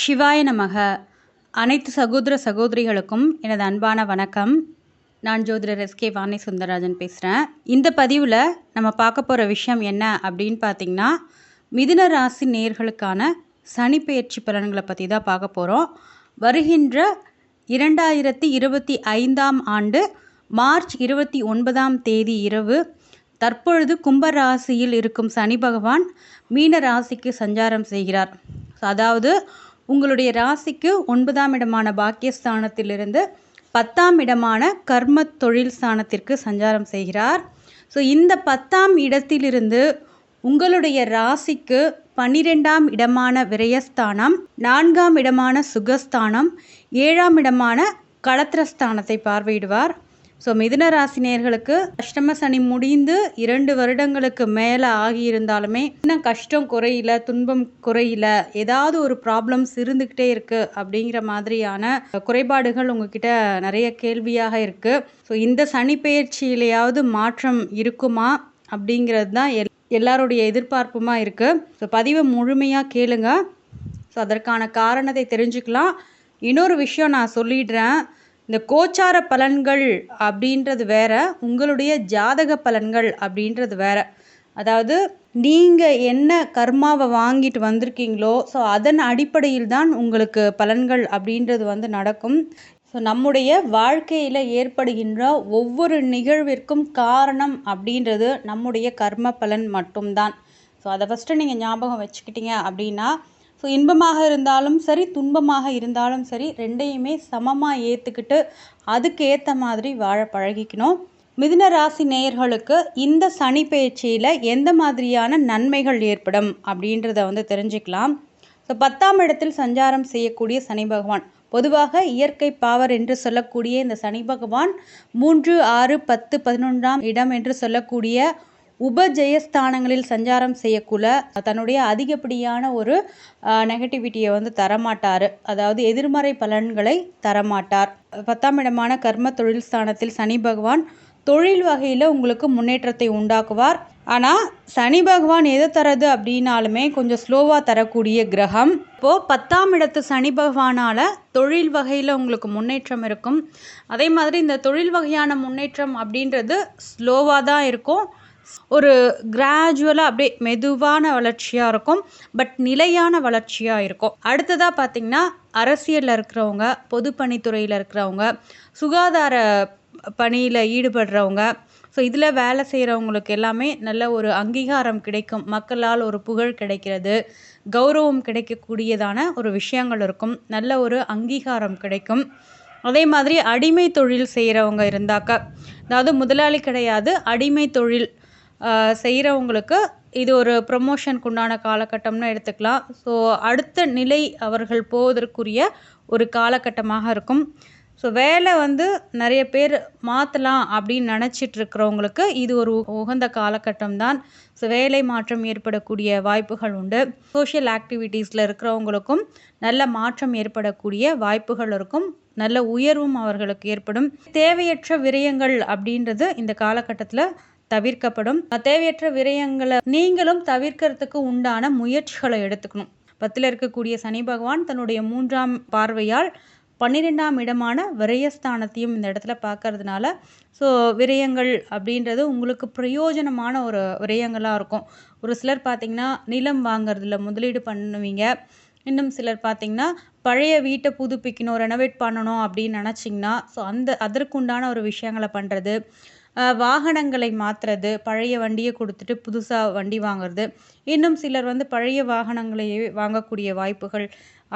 சிவாய நமக. அனைத்து சகோதர சகோதரிகளுக்கும் எனது அன்பான வணக்கம். நான் ஜோதிடர் எஸ்கே வாணி சுந்தரராஜன் பேசுகிறேன் இந்த பதிவில் நம்ம பார்க்க போகிற விஷயம் என்ன அப்படின்னு பார்த்தீங்கன்னா மிதுன ராசி நேர்களுக்கான சனி பெயர்ச்சி பலன்களை பற்றி தான் பார்க்க போகிறோம் வருகின்ற இரண்டாயிரத்தி இருபத்தி ஐந்தாம் ஆண்டு மார்ச் இருபத்தி ஒன்பதாம் தேதி இரவு தற்பொழுது கும்பராசியில் இருக்கும் சனி பகவான் மீன ராசிக்கு சஞ்சாரம் செய்கிறார். அதாவது உங்களுடைய ராசிக்கு ஒன்பதாம் இடமான பாக்கியஸ்தானத்திலிருந்து பத்தாம் இடமான கர்ம தொழில் ஸ்தானத்திற்கு சஞ்சாரம் செய்கிறார். ஸோ இந்த பத்தாம் இடத்திலிருந்து உங்களுடைய ராசிக்கு பன்னிரெண்டாம் இடமான விரயஸ்தானம் நான்காம் இடமான சுகஸ்தானம் ஏழாம் இடமான களத்திரஸ்தானத்தை பார்வையிடுவார். ஸோ மிதுன ராசினியர்களுக்கு அஷ்டம சனி முடிந்து இரண்டு வருடங்களுக்கு மேலே ஆகியிருந்தாலுமே இன்னும் கஷ்டம் குறையில துன்பம் குறையில ஏதாவது ஒரு ப்ராப்ளம்ஸ் இருந்துக்கிட்டே இருக்குது அப்படிங்கிற மாதிரியான குறைபாடுகள் உங்ககிட்ட நிறைய கேள்வியாக இருக்குது ஸோ இந்த சனி பயிற்சியிலையாவது மாற்றம் இருக்குமா அப்படிங்கிறது தான் எல் எல்லாருடைய எதிர்பார்ப்புமா இருக்குது ஸோ பதிவை முழுமையாக கேளுங்க. ஸோ அதற்கான காரணத்தை தெரிஞ்சுக்கலாம். இன்னொரு விஷயம் நான் சொல்லிடுறேன். இந்த கோச்சார பலன்கள் அப்படின்றது வேற உங்களுடைய ஜாதக பலன்கள் அப்படின்றது வேற. அதாவது நீங்கள் என்ன கர்மாவை வாங்கிட்டு வந்திருக்கீங்களோ ஸோ அதன் அடிப்படையில் தான் உங்களுக்கு பலன்கள் அப்படின்றது வந்து நடக்கும். ஸோ நம்முடைய வாழ்க்கையில் ஏற்படுகின்ற ஒவ்வொரு நிகழ்விற்கும் காரணம் அப்படின்றது நம்முடைய கர்ம பலன் மட்டும்தான். ஸோ அதை ஃபஸ்ட்டு நீங்கள் ஞாபகம் வச்சுக்கிட்டீங்க அப்படின்னா ஸோ இன்பமாக இருந்தாலும் சரி துன்பமாக இருந்தாலும் சரி ரெண்டையுமே சமமாக ஏற்றுக்கிட்டு அதுக்கு ஏற்ற மாதிரி வாழ பழகிக்கணும். மிதுன ராசி நேயர்களுக்கு இந்த சனி பயிற்சியில் எந்த மாதிரியான நன்மைகள் ஏற்படும் அப்படின்றத வந்து தெரிஞ்சுக்கலாம். ஸோ பத்தாம் இடத்தில் சஞ்சாரம் செய்யக்கூடிய சனி பகவான். பொதுவாக இயற்கை பாவர் என்று சொல்லக்கூடிய இந்த சனி பகவான் மூன்று ஆறு பத்து பதினொன்றாம் இடம் என்று சொல்லக்கூடிய உபஜெயஸ்தானங்களில் சஞ்சாரம் செய்யக்குள்ள தன்னுடைய அதிகப்படியான ஒரு நெகட்டிவிட்டியை வந்து தரமாட்டார். அதாவது எதிர்மறை பலன்களை தரமாட்டார். பத்தாம் இடமான கர்ம தொழில் ஸ்தானத்தில் சனி பகவான் தொழில் வகையில் உங்களுக்கு முன்னேற்றத்தை உண்டாக்குவார். ஆனால் சனி பகவான் எதை தரது அப்படின்னாலுமே கொஞ்சம் ஸ்லோவாக தரக்கூடிய கிரகம். இப்போது பத்தாம் இடத்து சனி பகவானால் தொழில் வகையில் உங்களுக்கு முன்னேற்றம் இருக்கும். அதே மாதிரி இந்த தொழில் வகையான முன்னேற்றம் அப்படின்றது ஸ்லோவாக தான் இருக்கும். ஒரு கிராஜுவலாக அப்படியே மெதுவான வளர்ச்சியாக இருக்கும் பட் நிலையான வளர்ச்சியாக இருக்கும். அடுத்ததாக பார்த்திங்கன்னா அரசியலில் இருக்கிறவங்க பொதுப்பணித்துறையில் இருக்கிறவங்க சுகாதார பணியில் ஈடுபடுறவங்க. ஸோ இதில் வேலை செய்கிறவங்களுக்கு எல்லாமே நல்ல ஒரு அங்கீகாரம் கிடைக்கும். மக்களால் ஒரு புகழ் கிடைக்கிறது. கௌரவம் கிடைக்கக்கூடியதான ஒரு விஷயங்கள் இருக்கும். நல்ல ஒரு அங்கீகாரம் கிடைக்கும். அதே மாதிரி அடிமை தொழில் செய்கிறவங்க இருந்தாக்கா அதாவது முதலாளி கிடையாது அடிமை தொழில் செய்கிறவங்களுக்கு இது ஒரு ப்ரொமோஷனுக்கு உண்டான காலகட்டம்னு எடுத்துக்கலாம். ஸோ அடுத்த நிலை அவர்கள் போவதற்குரிய ஒரு காலகட்டமாக இருக்கும். ஸோ வேலை வந்து நிறைய பேர் மாற்றலாம் அப்படின்னு நினச்சிட்டு இருக்கிறவங்களுக்கு இது ஒரு உகந்த காலகட்டம் தான் ஸோ வேலை மாற்றம் ஏற்படக்கூடிய வாய்ப்புகள் உண்டு. சோஷியல் ஆக்டிவிட்டீஸில் இருக்கிறவங்களுக்கும் நல்ல மாற்றம் ஏற்படக்கூடிய வாய்ப்புகள் இருக்கும். நல்ல உயர்வும் அவர்களுக்கு ஏற்படும். தேவையற்ற விரயங்கள் அப்படின்றது இந்த காலகட்டத்தில் தவிர்க்கப்படும். தேவையற்ற விரயங்களை நீங்களும் தவிர்க்கிறதுக்கு உண்டான முயற்சிகளை எடுத்துக்கணும். பத்தில் இருக்கக்கூடிய சனி பகவான் தன்னுடைய மூன்றாம் பார்வையால் பன்னிரெண்டாம் இடமான விரயஸ்தானத்தையும் இந்த இடத்துல பார்க்கறதுனால ஸோ விரயங்கள் அப்படின்றது உங்களுக்கு பிரயோஜனமான ஒரு விரயங்களாக இருக்கும். ஒரு சிலர் பார்த்திங்கன்னா நிலம் வாங்குறதுல முதலீடு பண்ணுவீங்க. இன்னும் சிலர் பார்த்திங்கன்னா பழைய வீட்டை புதுப்பிக்கணும் ரெனோவேட் பண்ணணும் அப்படின்னு நினச்சிங்கன்னா ஸோ அந்த அதற்குண்டான ஒரு விஷயங்களை பண்ணுறது வாகனங்களை மாற்றுறது பழைய வண்டியை கொடுத்துட்டு புதுசாக வண்டி வாங்குறது. இன்னும் சிலர் வந்து பழைய வாகனங்களையே வாங்கக்கூடிய வாய்ப்புகள்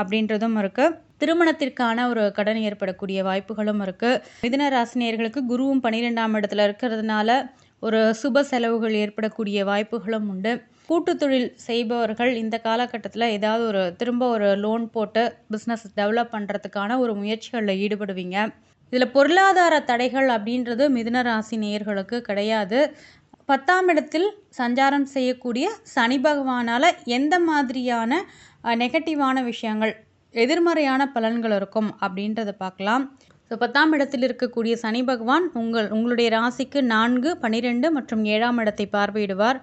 அப்படின்றதும் இருக்குது திருமணத்திற்கான ஒரு கடன் ஏற்படக்கூடிய வாய்ப்புகளும் இருக்குது மிதன ராசினியர்களுக்கு குருவும் பன்னிரெண்டாம் இடத்துல இருக்கிறதுனால ஒரு சுப செலவுகள் ஏற்படக்கூடிய வாய்ப்புகளும் உண்டு. கூட்டு தொழில் செய்பவர்கள் இந்த காலகட்டத்தில் ஏதாவது ஒரு திரும்ப ஒரு லோன் போட்டு பிஸ்னஸ் டெவலப் பண்ணுறதுக்கான ஒரு முயற்சிகளில் ஈடுபடுவீங்க. இதில் பொருளாதார தடைகள் அப்படின்றது மிதுன ராசி நேயர்களுக்கு கிடையாது. பத்தாம் இடத்தில் சஞ்சாரம் செய்யக்கூடிய சனி பகவானால் எந்த மாதிரியான நெகட்டிவான விஷயங்கள் எதிர்மறையான பலன்கள் இருக்கும் அப்படின்றத பார்க்கலாம். ஸோ பத்தாம் இடத்தில் இருக்கக்கூடிய சனி பகவான் உங்கள் உங்களுடைய ராசிக்கு நான்கு பன்னிரெண்டு மற்றும் ஏழாம் இடத்தை பார்வையிடுவார்.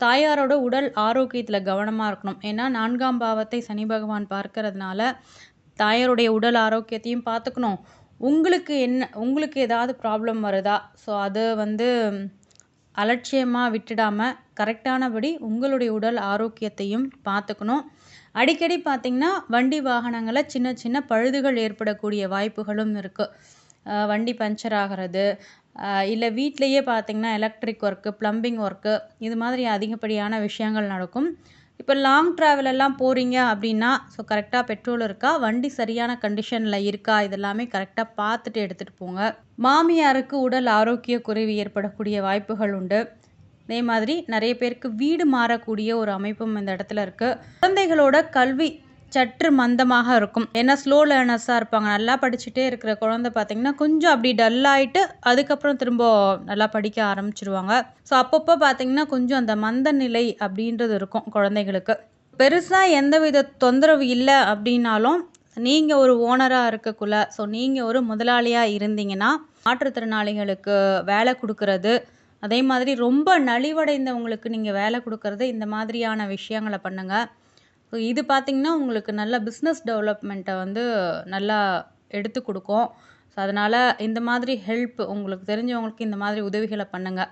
தாயாரோட உடல் ஆரோக்கியத்தில் கவனமாக இருக்கணும். ஏன்னா நான்காம் பாவத்தை சனி பகவான் பார்க்கறதுனால தாயாருடைய உடல் ஆரோக்கியத்தையும் பார்த்துக்கணும். உங்களுக்கு என்ன உங்களுக்கு ஏதாவது ப்ராப்ளம் வருதா? ஸோ அதை வந்து அலட்சியமாக விட்டுடாமல் கரெக்டானபடி உங்களுடைய உடல் ஆரோக்கியத்தையும் பார்த்துக்கணும். அடிக்கடி பார்த்திங்கன்னா வண்டி வாகனங்களில் சின்ன சின்ன பழுதுகள் ஏற்படக்கூடிய வாய்ப்புகளும் இருக்குது வண்டி பஞ்சர் ஆகிறது இல்லை வீட்லேயே பார்த்திங்கன்னா எலக்ட்ரிக் ஒர்க்கு ப்ளம்பிங் ஒர்க்கு இது மாதிரி அதிகப்படியான விஷயங்கள் நடக்கும். இப்போ லாங் ட்ராவல் எல்லாம் போகிறீங்க அப்படின்னா ஸோ கரெக்டாக பெட்ரோல் இருக்கா வண்டி சரியான கண்டிஷனில் இருக்கா இதெல்லாமே கரெக்டாக பார்த்துட்டு எடுத்துகிட்டு போங்க. மாமியாருக்கு உடல் ஆரோக்கிய குறைவு ஏற்படக்கூடிய வாய்ப்புகள் உண்டு. அதே மாதிரி நிறைய பேருக்கு வீடு மாறக்கூடிய ஒரு அமைப்பும் இந்த இடத்துல இருக்குது குழந்தைகளோட கல்வி சற்று மந்தமாக இருக்கும். ஏன்னா ஸ்லோ லேர்னர்ஸாக இருப்பாங்க. நல்லா படிச்சுட்டே இருக்கிற குழந்தை பார்த்தீங்கன்னா கொஞ்சம் அப்படி டல்லாயிட்டு அதுக்கப்புறம் திரும்ப நல்லா படிக்க ஆரம்பிச்சிருவாங்க. ஸோ அப்பப்போ பார்த்தீங்கன்னா கொஞ்சம் அந்த மந்த நிலை அப்படின்றது இருக்கும் குழந்தைகளுக்கு. பெருசாக எந்தவித தொந்தரவு இல்லை அப்படின்னாலும் நீங்கள் ஒரு ஓனராக இருக்கக்குள்ள ஸோ நீங்கள் ஒரு முதலாளியாக இருந்தீங்கன்னா மாற்றுத்திறனாளிகளுக்கு வேலை கொடுக்கறது அதே மாதிரி ரொம்ப நலிவடைந்தவங்களுக்கு நீங்கள் வேலை கொடுக்கறது இந்த மாதிரியான விஷயங்களை பண்ணுங்கள் இது பார்த்திங்கன்னா உங்களுக்கு நல்ல பிஸ்னஸ் டெவலப்மெண்ட்டை வந்து நல்லா எடுத்து கொடுக்கும். ஸோ அதனால் இந்த மாதிரி ஹெல்ப் உங்களுக்கு தெரிஞ்சவங்களுக்கு இந்த மாதிரி உதவிகளை பண்ணுங்கள்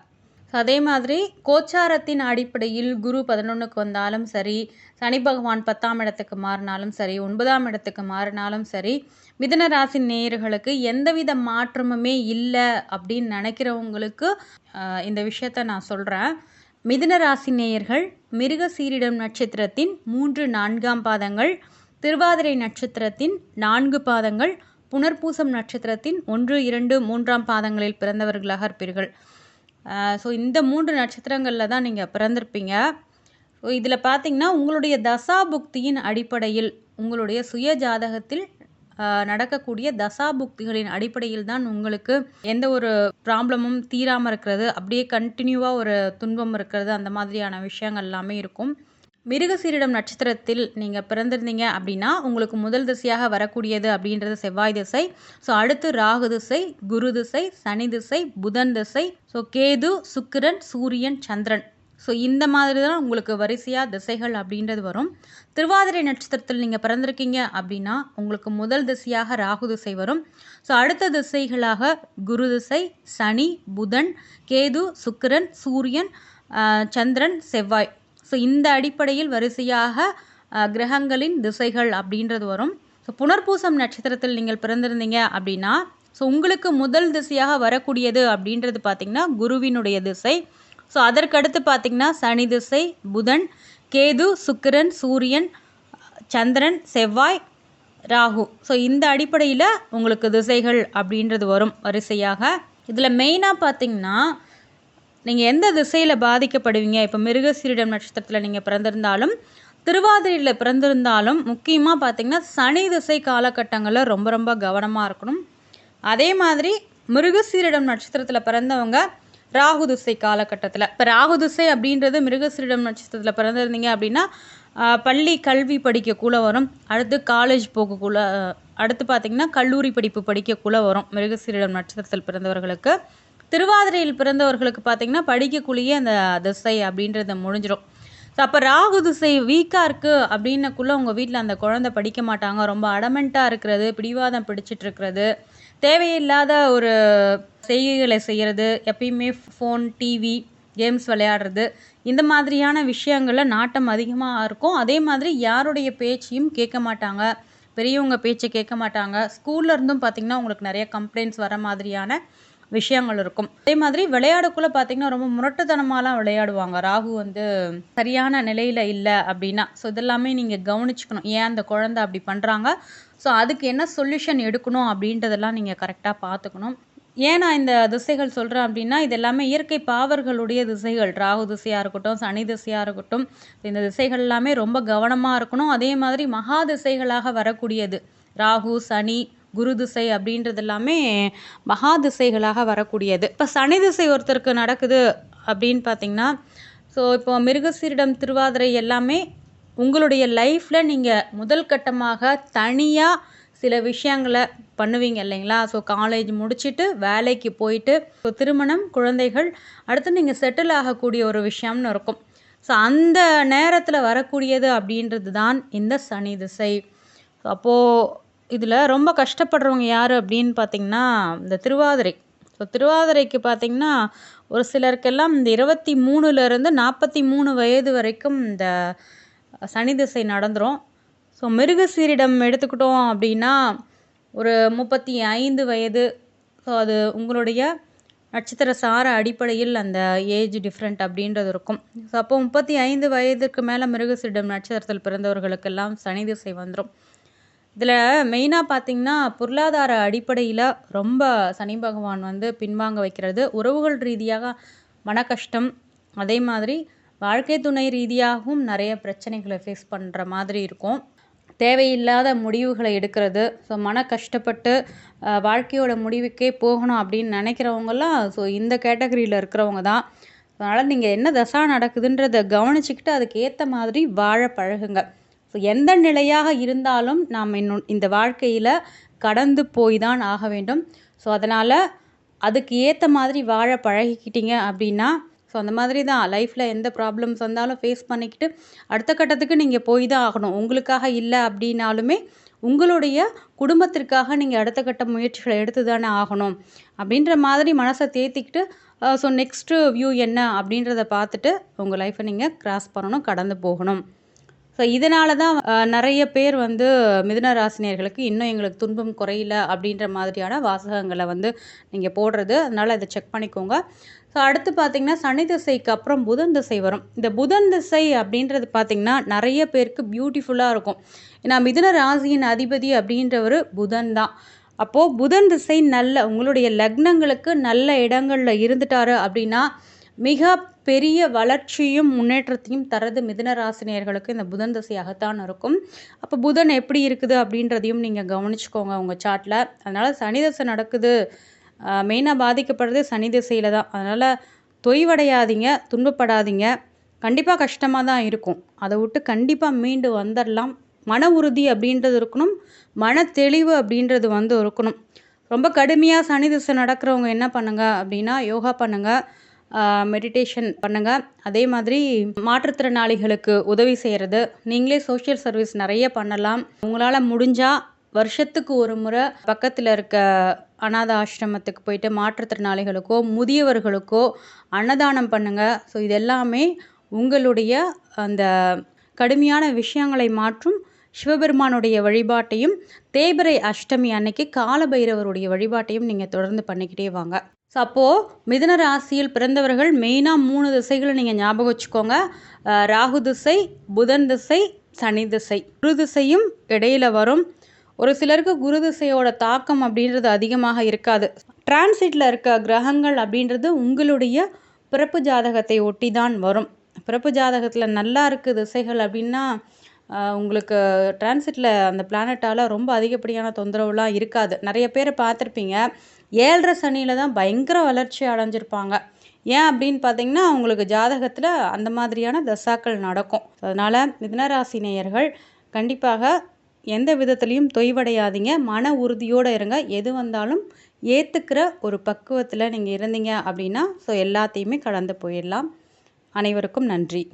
ஸோ அதே மாதிரி கோச்சாரத்தின் அடிப்படையில் குரு பதினொன்றுக்கு வந்தாலும் சரி சனி பகவான் பத்தாம் இடத்துக்கு மாறினாலும் சரி ஒன்பதாம் இடத்துக்கு மாறினாலும் சரி மிதன ராசி நேயர்களுக்கு எந்தவித மாற்றமுமே இல்லை அப்படின்னு நினைக்கிறவங்களுக்கு இந்த விஷயத்த நான் சொல்கிறேன் மிதன ராசி நேயர்கள் மிருக சீரிடம் நட்சத்திரத்தின் மூன்று நான்காம் பாதங்கள் திருவாதிரை நட்சத்திரத்தின் நான்கு பாதங்கள் புனர்பூசம் நட்சத்திரத்தின் ஒன்று இரண்டு மூன்றாம் பாதங்களில் பிறந்தவர்களாக இருப்பீர்கள். ஸோ இந்த மூன்று நட்சத்திரங்களில் தான் நீங்கள் பிறந்திருப்பீங்க. ஸோ இதில் பார்த்தீங்கன்னா உங்களுடைய தசா புக்தியின் அடிப்படையில் உங்களுடைய சுய ஜாதகத்தில் நடக்கக்கூடிய தசாபுக்திகளின் அடிப்படையில் தான் உங்களுக்கு எந்த ஒரு ப்ராப்ளமும் தீராமல் இருக்கிறது அப்படியே கண்டினியூவாக ஒரு துன்பம் இருக்கிறது அந்த மாதிரியான விஷயங்கள் எல்லாமே இருக்கும். மிருகசீரிடம் நட்சத்திரத்தில் நீங்கள் பிறந்திருந்தீங்க அப்படின்னா உங்களுக்கு முதல் திசையாக வரக்கூடியது அப்படின்றது செவ்வாய் திசை. ஸோ அடுத்து ராகு திசை குரு திசை சனி திசை புதன் திசை. ஸோ கேது சுக்கிரன் சூரியன் சந்திரன். ஸோ இந்த மாதிரி தான் உங்களுக்கு வரிசையாக திசைகள் அப்படின்றது வரும். திருவாதிரை நட்சத்திரத்தில் நீங்கள் பிறந்திருக்கீங்க அப்படின்னா உங்களுக்கு முதல் திசையாக ராகு திசை வரும். ஸோ அடுத்த திசைகளாக குரு திசை சனி புதன் கேது சுக்கிரன் சூரியன் சந்திரன் செவ்வாய். ஸோ இந்த அடிப்படையில் வரிசையாக கிரகங்களின் திசைகள் அப்படின்றது வரும். ஸோ புனர்பூசம் நட்சத்திரத்தில் நீங்கள் பிறந்திருந்தீங்க அப்படின்னா ஸோ உங்களுக்கு முதல் திசையாக வரக்கூடியது அப்படின்றது பார்த்திங்கன்னா குருவினுடைய திசை. ஸோ அதற்கடுத்து பார்த்திங்கன்னா சனி திசை புதன் கேது சுக்கிரன் சூரியன் சந்திரன் செவ்வாய் ராகு. ஸோ இந்த அடிப்படையில் உங்களுக்கு திசைகள் அப்படின்றது வரும் வரிசையாக. இதில் மெயினாக பார்த்திங்கன்னா நீங்கள் எந்த திசையில் பாதிக்கப்படுவீங்க? இப்போ மிருகசீரிடம் நட்சத்திரத்தில் நீங்கள் பிறந்திருந்தாலும் திருவாதிரையில் பிறந்திருந்தாலும் முக்கியமாக பார்த்திங்கன்னா சனி திசை காலகட்டங்களில் ரொம்ப ரொம்ப கவனமாக இருக்கணும். அதே மாதிரி மிருகசீரிடம் நட்சத்திரத்தில் பிறந்தவங்க ராகு திசை காலகட்டத்தில். இப்போ ராகு திசை அப்படின்றது மிருகசிரிடம் நட்சத்திரத்தில் பிறந்திருந்தீங்க அப்படின்னா பள்ளி கல்வி படிக்கக்குள்ளே வரும். அடுத்து காலேஜ் போகக்குள்ள அடுத்து பார்த்திங்கன்னா கல்லூரி படிப்பு படிக்கக்குள்ளே வரும் மிருகசீரிடம் நட்சத்திரத்தில் பிறந்தவர்களுக்கு. திருவாதிரையில் பிறந்தவர்களுக்கு பார்த்திங்கன்னா படிக்கக்குள்ளேயே அந்த திசை அப்படின்றத முடிஞ்சிடும் ஸோ அப்போ ராகு திசை வீக்காக இருக்குது அப்படின்னக்குள்ளே உங்கள் வீட்டில் அந்த குழந்தை படிக்க மாட்டாங்க. ரொம்ப அடமெண்ட்டாக இருக்கிறது பிடிவாதம் பிடிச்சிட்டு இருக்கிறது. தேவையில்லாத ஒரு செய்கைகளை செய்கிறது எப்பயுமே ஃபோன் டிவி கேம்ஸ் விளையாடுறது இந்த மாதிரியான விஷயங்களில் நாட்டம் அதிகமாக இருக்கும். அதே மாதிரி யாருடைய பேச்சையும் கேட்க மாட்டாங்க. பெரியவங்க பேச்சை கேட்க மாட்டாங்க. ஸ்கூல்ல இருந்தும் பார்த்திங்கன்னா உங்களுக்கு நிறைய கம்ப்ளைண்ட்ஸ் வர மாதிரியான விஷயங்கள் இருக்கும். அதே மாதிரி விளையாடக்குள்ளே பார்த்திங்கன்னா ரொம்ப முரட்டுத்தனமாலாம் விளையாடுவாங்க. ராகு வந்து சரியான நிலையில் இல்லை அப்படின்னா ஸோ இதெல்லாமே நீங்கள் கவனிச்சுக்கணும். ஏன் அந்த குழந்தை அப்படி பண்ணுறாங்க ஸோ அதுக்கு என்ன சொல்யூஷன் எடுக்கணும் அப்படின்றதெல்லாம் நீங்கள் கரெக்டாக பார்த்துக்கணும் ஏன் நான் இந்த திசைகள் சொல்கிறேன் அப்படின்னா இது எல்லாமே இயற்கை பாவர்களுடைய திசைகள். ராகு திசையாக இருக்கட்டும் சனி திசையாக இருக்கட்டும் இந்த திசைகள் எல்லாமே ரொம்ப கவனமாக இருக்கணும். அதே மாதிரி மகா திசைகளாக வரக்கூடியது. ராகு சனி குரு திசை அப்படின்றது எல்லாமே மகா திசைகளாக வரக்கூடியது. இப்போ சனி திசை ஒருத்தருக்கு நடக்குது அப்படின்னு பார்த்தீங்கன்னா ஸோ இப்போ மிருகசீரிடம் திருவாதிரை எல்லாமே உங்களுடைய லைஃப்பில் நீங்கள் முதல் கட்டமாக தனியாக சில விஷயங்களை பண்ணுவீங்க இல்லைங்களா? ஸோ காலேஜ் முடிச்சுட்டு வேலைக்கு போயிட்டு ஸோ திருமணம் குழந்தைகள் அடுத்து நீங்கள் செட்டில் ஆகக்கூடிய ஒரு விஷயம்னு இருக்கும். ஸோ அந்த நேரத்தில் வரக்கூடியது அப்படின்றது தான் இந்த சனி திசை. அப்போது இதில் ரொம்ப கஷ்டப்படுறவங்க யார் அப்படின்னு பார்த்திங்கன்னா இந்த திருவாதிரை. ஸோ திருவாதிரைக்கு பார்த்திங்கன்னா ஒரு சிலருக்கெல்லாம் இந்த இருபத்தி மூணுலேருந்து நாற்பத்தி மூணு வயது வரைக்கும் இந்த சனி திசை நடந்துடும் ஸோ மிருகசீரிடம் எடுத்துக்கிட்டோம் அப்படின்னா ஒரு முப்பத்தி ஐந்து வயது. ஸோ அது உங்களுடைய நட்சத்திர சார அடிப்படையில் அந்த ஏஜ் டிஃப்ரெண்ட் அப்படின்றது இருக்கும். ஸோ அப்போ முப்பத்தி ஐந்து வயதுக்கு மேலே மிருகசீரிடம் நட்சத்திரத்தில் பிறந்தவர்களுக்கெல்லாம் சனி திசை வந்துடும் இதில் மெயினாக பார்த்திங்கன்னா பொருளாதார அடிப்படையில் ரொம்ப சனி பகவான் வந்து பின்வாங்க வைக்கிறது. உறவுகள் ரீதியாக மன கஷ்டம் அதே மாதிரி வாழ்க்கை துணை ரீதியாகவும் நிறைய பிரச்சனைகளை ஃபேஸ் பண்ணுற மாதிரி இருக்கும். தேவையில்லாத முடிவுகளை எடுக்கிறது. ஸோ மன கஷ்டப்பட்டு வாழ்க்கையோட முடிவுக்கே போகணும் அப்படின்னு நினைக்கிறவங்கலாம் ஸோ இந்த கேட்டகரியில் இருக்கிறவங்க தான். அதனால் நீங்கள் என்ன தசா நடக்குதுன்றதை கவனிச்சுக்கிட்டு அதுக்கு ஏற்ற மாதிரி வாழ பழகுங்க. ஸோ எந்த நிலையாக இருந்தாலும் நாம் இன்னும் இந்த வாழ்க்கையில் கடந்து போய் தான் ஆக வேண்டும். ஸோ அதனால் அதுக்கு ஏற்ற மாதிரி வாழ பழகிக்கிட்டீங்க அப்படின்னா ஸோ அந்த மாதிரி தான் லைஃப்பில் எந்த ப்ராப்ளம்ஸ் வந்தாலும் ஃபேஸ் பண்ணிக்கிட்டு அடுத்த கட்டத்துக்கு நீங்கள் போய் தான் ஆகணும். உங்களுக்காக இல்லை அப்படின்னாலுமே உங்களுடைய குடும்பத்திற்காக நீங்கள் அடுத்த கட்ட முயற்சிகளை எடுத்து தானே ஆகணும். அப்படின்ற மாதிரி மனசை தேத்திக்கிட்டு ஸோ நெக்ஸ்ட்டு வியூ என்ன அப்படின்றத பார்த்துட்டு உங்கள் லைஃப்பை நீங்கள் கிராஸ் பண்ணணும் கடந்து போகணும். ஸோ இதனால தான் நிறைய பேர் வந்து மிதுன ராசினியர்களுக்கு இன்னும் எங்களுக்கு துன்பம் குறையல அப்படின்ற மாதிரியான வாசகங்களை வந்து நீங்கள் போடுறது. அதனால் இதை செக் பண்ணிக்கோங்க. ஸோ அடுத்து பார்த்திங்கன்னா சனி திசைக்கு அப்புறம் புதன் திசை வரும். இந்த புதன் திசை அப்படின்றது பார்த்திங்கன்னா நிறைய பேருக்கு பியூட்டிஃபுல்லாக இருக்கும். ஏன்னா மிதுன ராசியின் அதிபதி அப்படின்றவர் புதன் தான். அப்போது புதன் திசை நல்ல உங்களுடைய லக்னங்களுக்கு நல்ல இடங்களில் இருந்துட்டாரு அப்படின்னா மிக பெரிய வளர்ச்சியும் முன்னேற்றத்தையும் தரது மிதனராசினியர்களுக்கு இந்த புதன் தசையாகத்தான் இருக்கும். அப்போ புதன் எப்படி இருக்குது அப்படின்றதையும் நீங்கள் கவனிச்சுக்கோங்க உங்கள் சார்ட்டில் அதனால் சனி தசை நடக்குது. மெயினாக பாதிக்கப்படுறது சனி திசையில் தான். அதனால் தொய்வடையாதீங்க துன்பப்படாதீங்க. கண்டிப்பாக கஷ்டமாக தான் இருக்கும். அதை விட்டு கண்டிப்பாக மீண்டு வந்துடலாம் மன உறுதி அப்படின்றது இருக்கணும். மன தெளிவு அப்படின்றது வந்து இருக்கணும். ரொம்ப கடுமையாக சனி திசை நடக்கிறவங்க என்ன பண்ணுங்கள் அப்படின்னா யோகா பண்ணுங்கள் மெடிடேஷன் பண்ணுங்கள் அதே மாதிரி மாற்றுத்திறனாளிகளுக்கு உதவி செய்கிறது நீங்களே சோஷியல் சர்வீஸ் நிறைய பண்ணலாம். உங்களால் முடிஞ்சால் வருஷத்துக்கு ஒரு முறை பக்கத்தில் இருக்க அனாத ஆசிரமத்துக்கு போயிட்டு மாற்றுத்திறனாளிகளுக்கோ முதியவர்களுக்கோ அன்னதானம் பண்ணுங்கள் ஸோ இது எல்லாமே உங்களுடைய அந்த கடுமையான விஷயங்களை மாற்றும் சிவபெருமானுடைய வழிபாட்டையும் தேய்பிரை அஷ்டமி அன்னைக்கு காலபைரவருடைய வழிபாட்டையும் நீங்கள் தொடர்ந்து பண்ணிக்கிட்டே வாங்க. ஸோ அப்போது மிதன ராசியில் பிறந்தவர்கள் மெயினாக மூணு திசைகளை நீங்கள் ஞாபகம் வச்சுக்கோங்க. ராகு திசை புதன் திசை சனி திசை. குரு திசையும் இடையில வரும். ஒரு சிலருக்கு குரு திசையோட தாக்கம் அப்படின்றது அதிகமாக இருக்காது. டிரான்சிட்டில் இருக்க கிரகங்கள் அப்படின்றது உங்களுடைய பிறப்பு ஜாதகத்தை ஒட்டி தான் வரும். பிறப்பு ஜாதகத்தில் நல்லா இருக்குது திசைகள் அப்படின்னா உங்களுக்கு டிரான்சிட்டில் அந்த பிளானட்டால் ரொம்ப அதிகப்படியான தொந்தரவுலாம் இருக்காது. நிறைய பேரை பார்த்துருப்பீங்க. ஏழரை சனியில் தான் பயங்கர வளர்ச்சி அடைஞ்சிருப்பாங்க. ஏன் அப்படின்னு பார்த்தீங்கன்னா அவங்களுக்கு ஜாதகத்தில் அந்த மாதிரியான தசாக்கள் நடக்கும். அதனால் மிதனராசி நேயர்கள் கண்டிப்பாக எந்த விதத்துலேயும் தொய்வடையாதீங்க. மன உறுதியோடு இருங்க. எது வந்தாலும் ஏற்றுக்கிற ஒரு பக்குவத்தில் நீங்கள் இருந்தீங்க அப்படின்னா ஸோ எல்லாத்தையுமே கடந்து போயிடலாம். அனைவருக்கும் நன்றி.